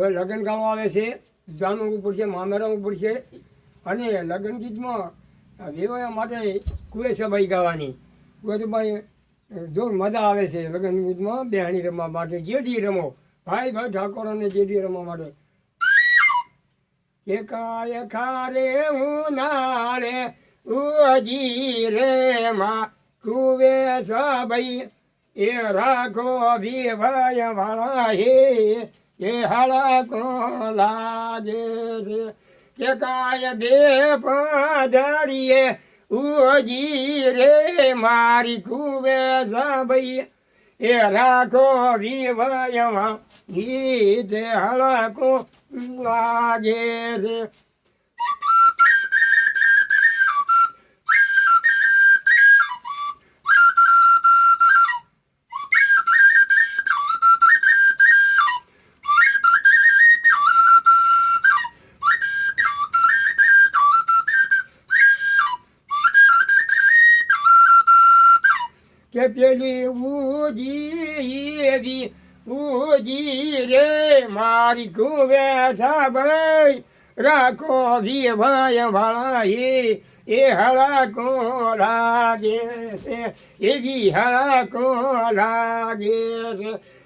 હવે લગ્ન ગાળો આવે છે જાનું પડશે મામેરાવું પડશે અને લગ્ન ગીતમાં વેવાયા માટે કુવેસાબાઈ ગાવાની. કુવેસાબાઈ જો મજા આવે છે લગ્ન ગીતમાં, બેહાણી રમવા માટે, જેડી રમો. ભાઈ ભાઈ ઠાકોર અને જેડી રમવા માટે. એકાય ખારે ઉનાળે ઉજી રે માં કુવે સભાઈ એ રાખો વિભય વાળા હે. એ હળકો લાગે કે કાય બે પધડીએ ઉજી રે મારી કુવે સબઈ એ રાખો વિભયમાં ગીત હળકો લાગે છે? કે પેલી ઉજી એવી ઉજી રે મારી કુવે સાબઈ રાખો વી ભાઈ વાળા. એ એ હળકો લાગે છે એવી હળકો લાગે છે.